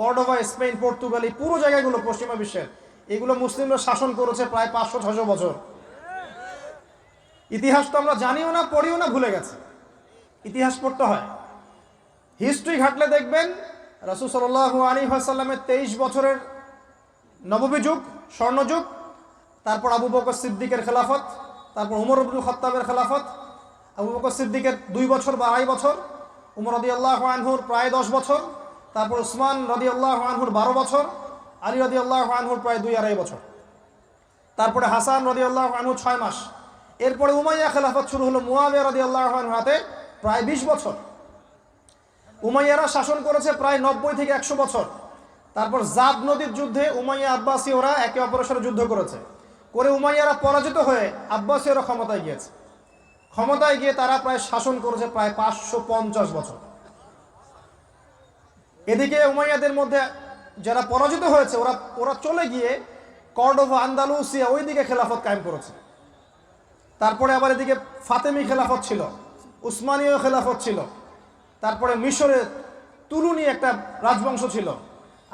Cordova, Spain, Portugal, এই পুরো জায়গাগুলো পশ্চিমা বিশ্বের। এগুলো মুসলিমরা শাসন করেছে প্রায় পাঁচশো ছশো বছর। ইতিহাস তো আমরা জানিও না, পড়িও না, ভুলে গেছে। ইতিহাস পড়তে হয়। হিস্ট্রি ঘাটলে দেখবেন, রাসুল সাল্লাহ আলী আসাল্লামের তেইশ বছরের নববী যুগ স্বর্ণযুগ, তারপর আবু বকর সিদ্দিকের খেলাফত, তারপর উমর আব্দুল খত্তাবের খেলাফত, আবু বকর সিদ্দিকের দুই বছর বা আড়াই বছর, উমর রদি আল্লাহ আনহুর প্রায় দশ বছর তারপর উসমান রদি আল্লাহ আনহুর বারো বছর, আলী রদি আল্লাহ আনহুর প্রায় দুই আড়াই বছর। তারপরে হাসান রদি আল্লাহ আনহু ছয় মাস। এরপরে উমাইয়া খেলাফত শুরু হলো মুয়াবিয়া রদি আল্লাহ আনহু হাতে প্রায় বিশ বছর। উমাইয়ারা শাসন করেছে প্রায় নব্বই থেকে একশো বছর। তারপর জাব নদীর যুদ্ধে উমাইয়া আব্বাসী ওরা একে অপরের সাথে যুদ্ধ করেছে। করে উমাইয়ারা পরাজিত হয়ে আব্বাসী ওরা ক্ষমতায় গিয়েছে। ক্ষমতায় গিয়ে তারা প্রায় শাসন করেছে প্রায় পাঁচশো পঞ্চাশ বছর। এদিকে উমাইয়াদের মধ্যে যারা পরাজিত হয়েছে, ওরা ওরা চলে গিয়ে কর্ডোভা, আন্দালুসিয়া ওই দিকে খেলাফত কায়েম করেছে। তারপরে আবার এদিকে ফাতেমি খেলাফত ছিল, উসমানীয় খেলাফত ছিল, তারপরে মিশরে তুলুনি একটা রাজবংশ ছিল,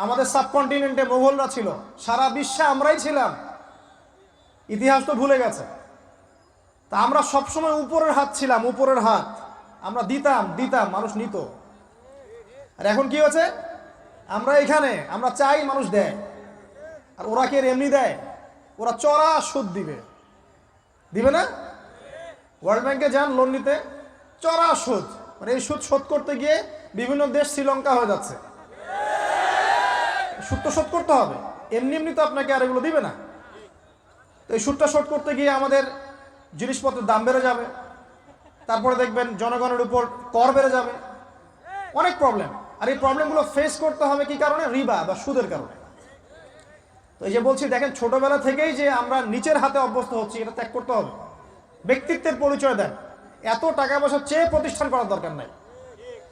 আমাদের সাবকন্টিনেন্টে মোগলরা ছিল, সারা বিশ্বে আমরাই ছিলাম। ইতিহাস তো ভুলে গেছে। তা আমরা সবসময় উপরের হাত ছিলাম, উপরের হাত। আমরা দিতাম দিতাম, মানুষ নিত। আর এখন কি হয়েছে আমরা এখানে, আমরা চাই মানুষ দেয়। আর ওরা কি এমনি দেয়? ওরা চড়া সুদ দিবে। দিবে না? ওয়ার্ল্ড ব্যাংকে যান লোন নিতে। চড়া সুদ। মানে এই সুদ শোধ করতে গিয়ে বিভিন্ন দেশ শ্রীলঙ্কা হয়ে যাচ্ছে। সুদ তো শোধ করতে হবে। এমনি এমনি তো আপনাকে আর এগুলো দিবে না। তো এই সুদটা শোধ করতে গিয়ে আমাদের জিনিসপত্রের দাম বেড়ে যাবে। তারপরে দেখবেন জনগণের উপর কর বেড়ে যাবে। অনেক প্রবলেম আর এই প্রবলেমগুলো ফেস করতে হবে কি কারণে? রিবা বা সুদের কারণে। তো এই যে বলছি, দেখেন ছোটবেলা থেকেই যে আমরা নিচের হাতে অভ্যস্ত হচ্ছি, এটা ত্যাগ করতে হবে। ব্যক্তিত্বের পরিচয় দেন। এত টাকা পয়সা চেয়ে প্রতিষ্ঠান করার দরকার নাই।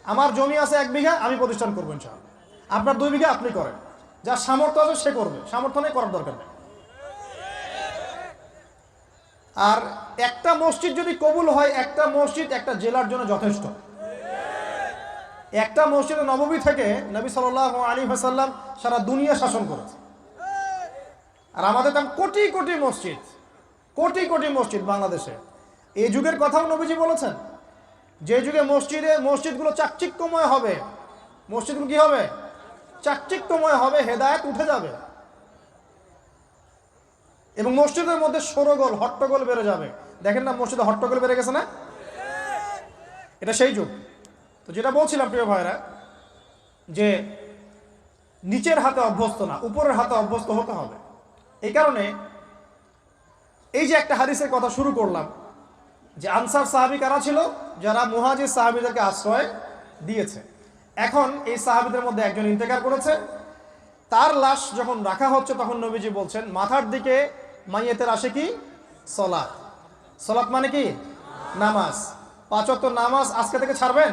আমার জমি আছে এক বিঘা, আমি প্রতিষ্ঠান করব ইনশাআল্লাহ। আপনার দুই বিঘা আপনি করেন। যার সামর্থ্য আছে সে করবে। সামর্থ্য নেই, করার দরকার নেই। আর একটা মসজিদ যদি কবুল হয়, একটা মসজিদ একটা জেলার জন্য যথেষ্ট। একটা মসজিদে নবমী থেকে নবী সাল আলী হাসাল্লাম সারা দুনিয়া শাসন করেছে। আর আমাদের তেমন কোটি কোটি মসজিদ, কোটি কোটি মসজিদ বাংলাদেশে। এই যুগের কথাও নবীজি বলেছেন, যে যুগে মসজিদে, মসজিদগুলো চাকচিক্যময় হবে, মসজিদগুলো কি হবে? চাকচিক্যময় হবে, হেদায়েত উঠে যাবে। এবং মসজিদের মধ্যে সরগোল, হট্টগোল বেড়ে যাবে। দেখেন না মসজিদে হট্টগোল বেড়ে গেছে না? এটা সেই যুগ। তো যেটা বলছিলাম, প্রিয় ভাইরা যে নিচের হাতে অভ্যস্ত না, উপরের হাতে অভ্যস্ত হতে হবে। এই কারণে এই যে একটা হাদিসের কথা শুরু করলাম, যে আনসার সাহাবি কারা ছিল? যারা মুহাজির সাহাবিদেরকে আশ্রয় দিয়েছে। এখন এই সাহাবিদের মধ্যে একজন ইন্তেকার করেছে। তার লাশ যখন রাখা হচ্ছে, তখন নবীজি বলছেন, মাথার দিকে মাইয়েতের আসে কি? সলাৎ। সলাৎ মানে কি? নামাজ। পাঁচ ওয়াক্ত নামাজ আজকে থেকে ছাড়বেন?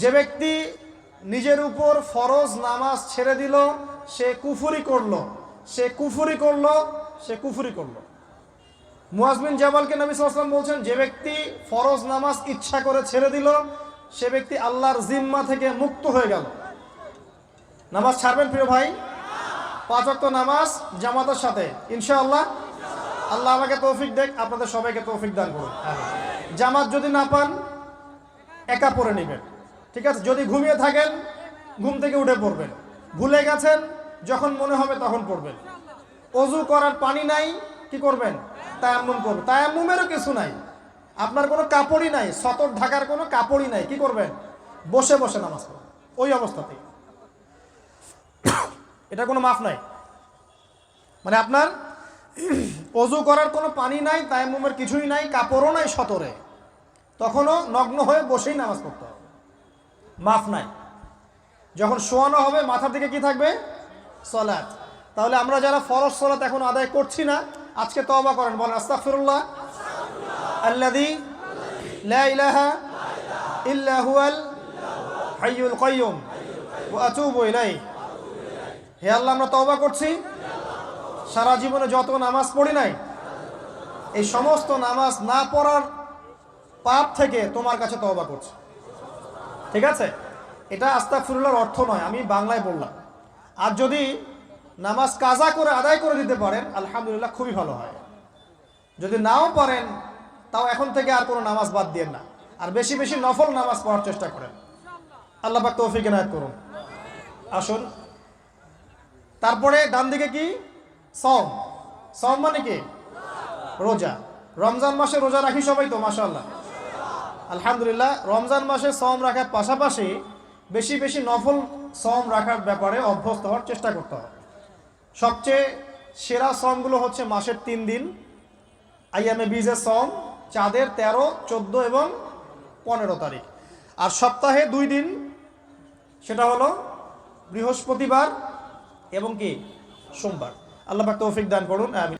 যে ব্যক্তি নিজের উপর ফরজ নামাজ ছেড়ে দিল, সে কুফুরি করল। সে কুফুরি করল, সে কুফুরি করল। মুয়াজবিন জামালকে নবী সাল্লাম বলছেন, যে ব্যক্তি ফরজ নামাজ ইচ্ছা করে ছেড়ে দিল, সে ব্যক্তি আল্লাহর জিম্মা থেকে মুক্ত হয়ে গেল। নামাজ ছাড়বেন প্রিয় ভাই? পাঁচ ওয়াক্ত নামাজ জামাতের সাথে। ইনশাআল্লাহ। আল্লাহ আমাকে তৌফিক দেখ, আপনাদের সবাইকে তৌফিক দান করুন। জামাত যদি না পান, একা পরে নেবেন। ঠিক আছে, যদি ঘুমিয়ে থাকেন, ঘুম থেকে উঠে পড়বেন। ভুলে গেছেন, যখন মনে হবে তখন পড়বেন। অজু করার পানি নাই, কি করবেন? তায়াম্মুম করবেন। তায়াম্মুমেরও কিছু নাই। আপনার কোনো কাপড়ই নাই, সতর ঢাকার কোনো কাপড়ই নাই, কি করবেন? বসে বসে নামাজ পড়বেন। ওই অবস্থাতেই। এটা কোনো মাফ নাই। মানে আপনার অজু করার কোনো পানি নাই, তায়াম্মুমের কিছুই নাই, কাপড়ও নাই সতরে। তখনও নগ্ন হয়ে বসেই নামাজ পড়তে হবে। মাফ নাই। যখন শোয়ানো হবে, মাথার দিকে কি থাকবে? সলাৎ। তাহলে আমরা যারা ফরজ সলাৎ এখন আদায় করছি না, আজকে তওবা করেন, বলেন, আস্তাগফিরুল্লাহ। আল্লাযী লা ইলাহা ইল্লা হুয়াল হাইয়ুল ওয়া আতুবু ইলাইহি। হে আল্লাহ, আমরা তওবা করছি। সারা জীবনে যত নামাজ পড়ি নাই, এই সমস্ত নামাজ না পড়ার পাপ থেকে তোমার কাছে তওবা করছি। ঠিক আছে? এটা আস্তাগফিরুল্লাহর অর্থ নয়, আমি বাংলায় বললাম। আর যদি নামাজ কাজা করে আদায় করে দিতে পারেন, আলহামদুলিল্লাহ খুবই ভালো হয়। যদি নাও পারেন, তাও এখন থেকে আর কোনো নামাজ বাদ দিয়ে না। আর বেশি বেশি নফল নামাজ পড়ার চেষ্টা করেন। আল্লাহ পাক তৌফিক এনায়ত করুন। আসুন। তারপরে ডান দিকে কি? সম সম মানে কি? রোজা। রমজান মাসে রোজা রাখি সবাই তো, মাশাআল্লাহ। আলহামদুলিল্লাহ, রমজান মাসে সম রাখার পাশাপাশি বেশি বেশি নফল সম রাখার ব্যাপারে অভ্যস্ত হওয়ার চেষ্টা করতে হবে। সবচেয়ে সেরা সমগুলো হচ্ছে মাসের তিন দিন আইয়ামে বিজের সম চাঁদের তেরো, চোদ্দ এবং পনেরো তারিখ। আর সপ্তাহে দুই দিন, সেটা হলো বৃহস্পতিবার এবং কি? সোমবার। আল্লাহ তৌফিক দান করুন, আমিন।